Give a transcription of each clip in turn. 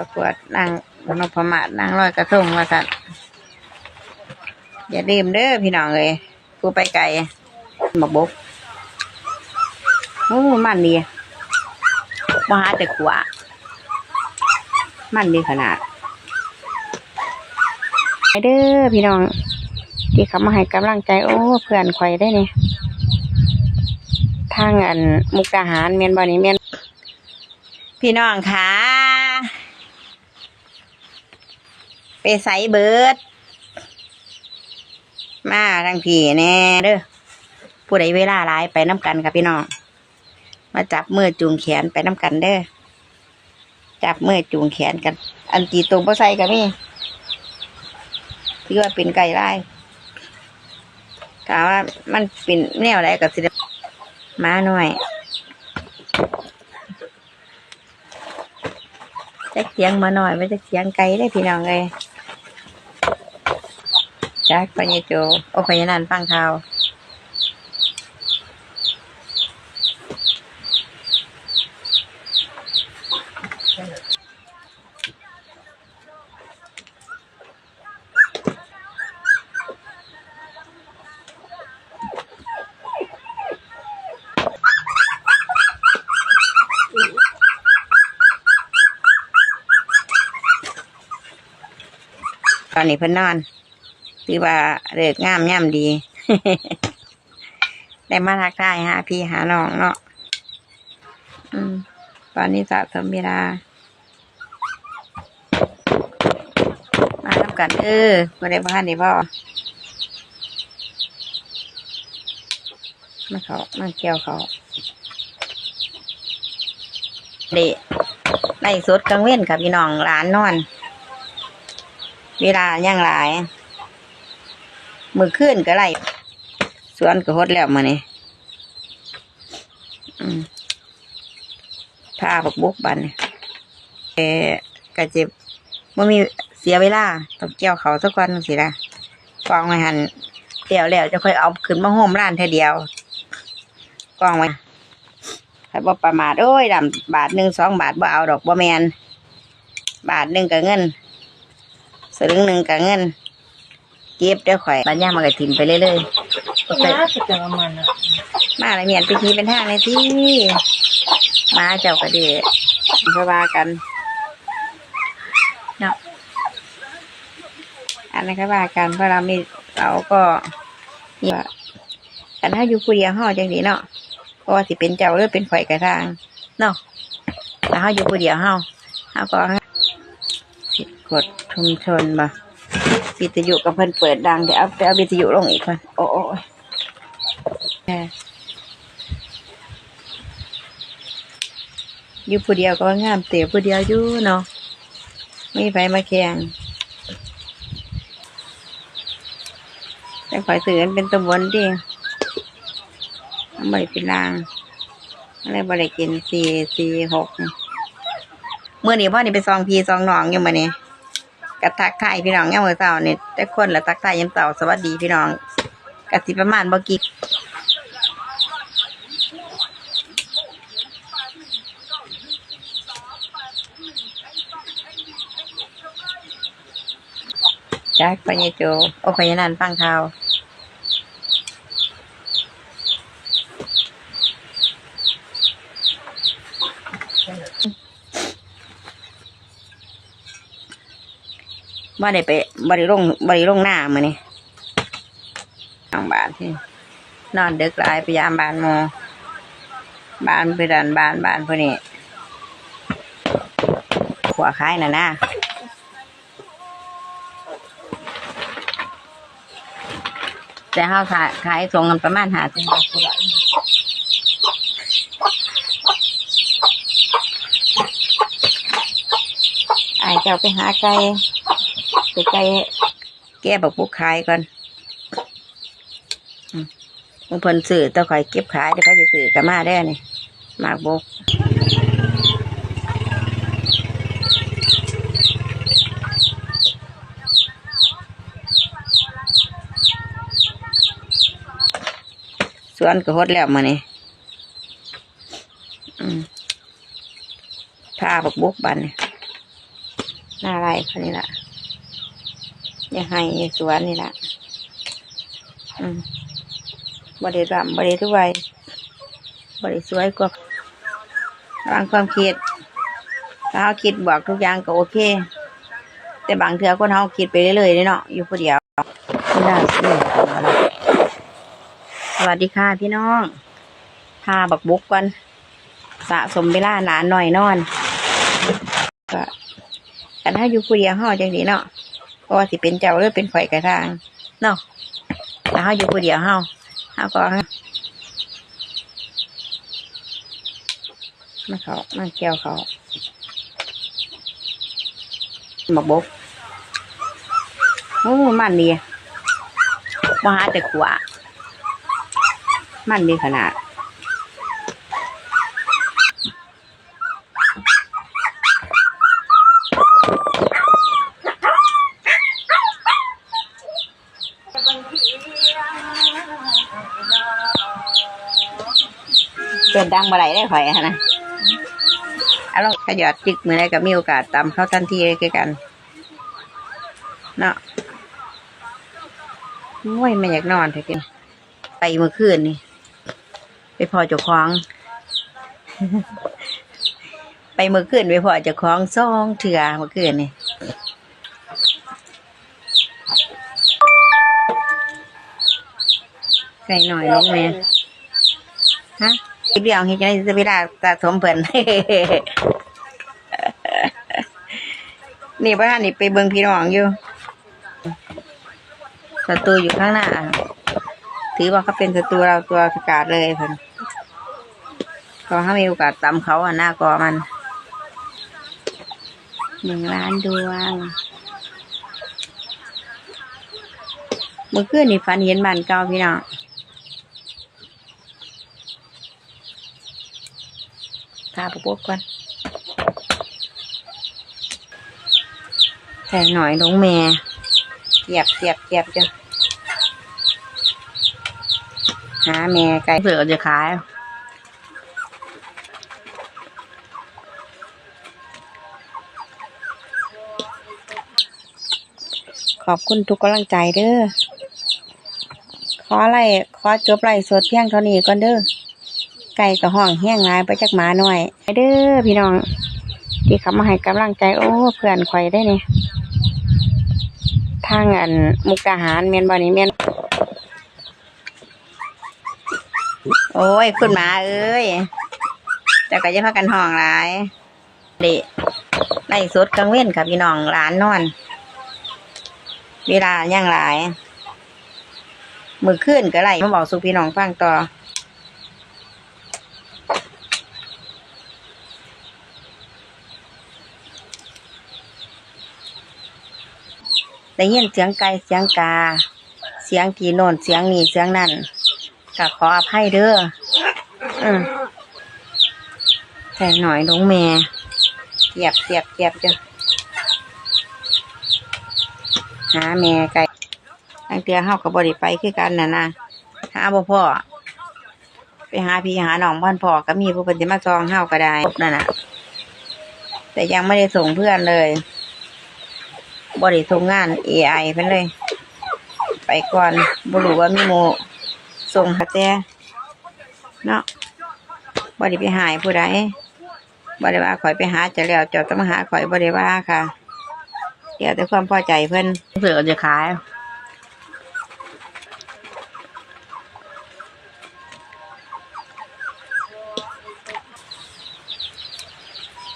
ประกวดนางนพมาศนางลอยกระทงว่าสัตว์อย่าดื่มเด้อพี่น้องเลยผู้ไปไกลมาบกโอ้มันดีมาหาแต่ขวามันดีขนาดไปเด้อพี่น้อง ที่เขามาให้กำลังใจโอ้เพื่อนข่อยได้เนี่ยทางอันมุกดาหารเมียนบอนี่เมียนพี่น้องค่ะ ไปใส่เบิด มาทางพี่แน่เด้อผู้ใดเวลาหลายไปน้ำกันกับพี่น้อง มาจับมือจูงแขนไปน้ำกันเด้อ จับมือจูงแขนกัน อันจีตรงบ่ใส่กับมี่ที่ว่าเป็นไก่ไล่ถามว่ามันเป็นแนวอะไรกับสิมาหน่อยจะเสียงมาหน่อยไม่จะเสียงไก่ได้พี่น้องเลย จากพญโจโอพญนันฟังข่าวตอนนี้เพิ่นนอน ถือว่าเลิกงามย่ำดี ได้มาทักทายหาพี่หาน้องเนาะอืม ตอนนี้สะสมเวลา มาทำกัน เออมาได้บ้านนี่พ่อมาเขามาเกี่ยวเขาเด็ไล่สดกลางเว้นกับพี่น้องร้านนอน เวลาย่างหลาย มือขึ้นก็ไล่สวนก็ฮดแล้วมาเนี่ยผ้าบักบุกบันเออกระจิบมันมีเสียเวลาต้องเกี่ยวเขาสักวันสิละกองไว้หันเดี๋ยวแล้วจะค่อยเอาขึ้นมาโฮมร้านเท่เดียวกองไว้ถ้บ่ประมาทโอ้ยดำบาทหนึ่งสองบาทบ่เอาดอกบ่แมนบาทหนึ่งกับเงินสลึงหนึ่งกับเงิน เก็บเด้อข่อยบัญญามันก็ถิ่มไปเรื่อยๆน่าจะเจอมันอะมาอะไรเมียนไปทีเป็นทางในที่มาเจ้าก็ดีเพราะว่ากันเนาะอันนั้นก็ว่ากันเพราะเรามีเราก็มีว่ากันถ้าอยู่ผู้เดียวห่อจังดีเนาะเพราะว่าสิเป็นเจ้าหรือเป็นข่อยกระทางเนาะแต่ถ้าอยู่ผู้เดียวเฮาเฮาก็ผิดกฎชุมชนบ่ วิทยุกับเพิ่นเปิดดังเดี๋ยวเอาไปเอาวิทยุลงอีกคนโอ้โอ้ยแหมอยู่ผู้เดียวก็งามเตี๋ยผู้เดียวอยู่เนาะไม่ไปมาแข่งแต่ขอยสื่อเป็นตำบลดิไม่เป็นลางอะไรบริกินสี่สี่หกเมื่อนี้พ่อนี่ไปซองพีซองน้องอยู่มาเนี่ย กระทักทายพี่น้องย่เมมือเต่าเนี่ยแต่คนละทักทายยามเต่าสวัสดีพี่น้องกสิประมาณบ่กี่จากพญโจโอพญนันฟังข่าว บ่ได้ไปบ่ได้ลงบ่ได้ลงหน้ามือนี้ทางบ้านที่นอนเดึกหลายพยายามบ้านมอบ้านไปดันบ้านบ้านพวกนี้ขัวคล้ายน่ะนะแต่เขาขายขายส่งกันประมาณหาสิบบาทไอายเจ้าไปหาไก่ ไปไก่แก้บักบุกขายก่อนมึงเพิ่นสื่อต้องคอยเก็บขายเดี๋ยวเขาจะสื่อกันมาได้นี่หมากบกสวนก็ฮดแล้วมานี่ผ้าบกบกบันนี่หน้าไรคนนี้ละ อย่าให้สวนนี่ละอืมบริรำบริด้วยบริสวยกว่าระวังความคิดถ้าเขาคิดบอกทุกอย่างก็โอเค แต่บางเทือคนเขาคิดไปเรื่อยๆเลยเนาะอยู่คนเดียวไม่น่าเชื่อสวัสดีค่ะพี่น้องพาบักบุกกันสะสมเวลาหนานหน่อยนอนก็กันถ้าอยู่ผู้เดียวเฮาจังดีเนาะเพราะ ว่าสิเป็นเจ้าหรือเป็นข่อยกระทางเนาะแต่เฮาอยู่ผู้เดียวเฮาเฮาก็มาเขามาเกี่ยวเขาบักบกโอ้มันดีมาหาแต่ขวามันดีขนาด ดังมาไหลได้ข่อยอะนะเอาลองขยอดจิกมือได้ก็มีโอกาสตามเข้าทันทีเลยคือกัน เนาะโอ้ยไม่อยากนอนเถอะกินไปเมื่อคืนนี่ ไปพอเจ้าของ ไปเมื่อคืนไปพอเจ้าของซ่องเถื่อเมื่อคืนนี่ใส่หน่อยลงไหมฮะ เดียวเฮ็ดจังได๋จะเวลาสะสมเพิ่นนี่บ่ทันนี่ไปเบิ่งพี่น้องอยู่ศัตรูอยู่ข้างหน้า ถือว่าเขาเป็นศัตรูเราตัวประกาศเลยเพิ่นก็ถ้ามีโอกาสตำเขาอะหน้ากอมันหนึ่งล้านดวงเมื่อคืนนี่ฝันเห็นบ้านเก่าพี่น้องาไปพบก่อนแต่หน่อยน้องแม่เสียบเสียบเสียบจ้ะหาแม่ไก่เสือจะขายขอบคุณทุกกำลังใจเด้อ ขอไล่ขอจบไล่สดเพียงเท่านี้ก่อนเด้อ ไก่กับห้องแห้งหลายไปจากหมาหน่อยเด้อพี่น้อง ที่เขามาให้กำลังใจ โอ้เพื่อนข่อยได้เนี่ยทางอันมุกดาหารเมียนบ่นี่เมียนโอ้ย คุณหมาเอ้ยแต่ก็จะพากันห้องหลายเดะไล่สดกลางเว้นกับพี่น้องหลานนอน เวลาย่างหลายมือขึ้นก็ไล่มาบอกสู่พี่น้องฟังต่อ ได้ยินเสียงไก่เสียงกา เสียงกีโนนเสียงนี่เสียงนั่นก็ขออภัยเด้ออืมแต่หน่อยน้องแม่เกียบเกียบเกียบจ้ะหาแม่ไก่ตั้งเตือเฮากับบริไปคือกันน่ะนะหาบ่พ่อไปหาพี่หาน้องบ้านพ่อก็มีผู้เพิ่นมาซองเฮาก็ได้นั่นน่ะ แต่ยังไม่ได้ส่งเพื่อนเลย บริส่งงาน AI เพิ่นเลย ไปก่อนบ่รู้ว่ามีโมส่งหาแต่เนาะบ่ได้ไปหายผู้ใดบ่ได้ว่าข่อยไปหาจะแล้วเจ้าต้องมาหาข่อยบ่ได้ว่าค่ะ เดี๋ยวแต่ความพอใจเพิ่นเสือจะขาย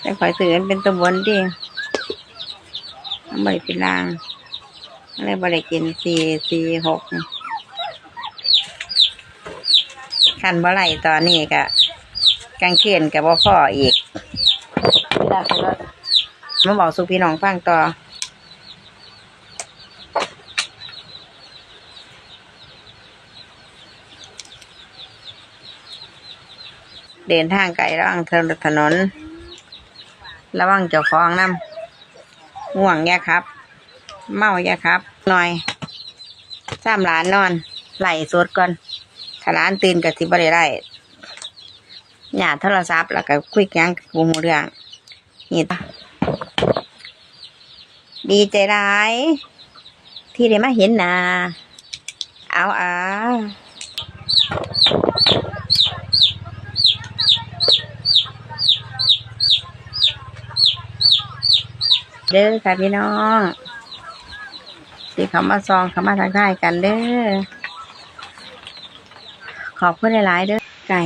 แต่ข่อยซื้อมันเป็นตัวบนดิ บริเป็นลางอะไรบริกินสี่สี่หกขันบ่ไหลตอนนี้กะกลางคืนกับบ่พ่ออีกมาบอกสุพี่น้องฟังต่อเดินทางไกลระว่างถนนระวังเจ้าของน้ำ ง่วงแย่ครับ เมาแย่ครับหน่อยสามหลานนอนไหลสดก่อนถ้าหลานตื่นกับสิบริได้หยาดโทรศัพท์แล้วก็คุยกันกับกูหูเรื่องนี่ปะดีใจร้าย ที่ได้มาเห็นนาเอาอา เด้อค่ะพี่น้องที่เขามาซองเขามาทักทายกันเด้อขอบคุณหลาย ๆ เด้อไก่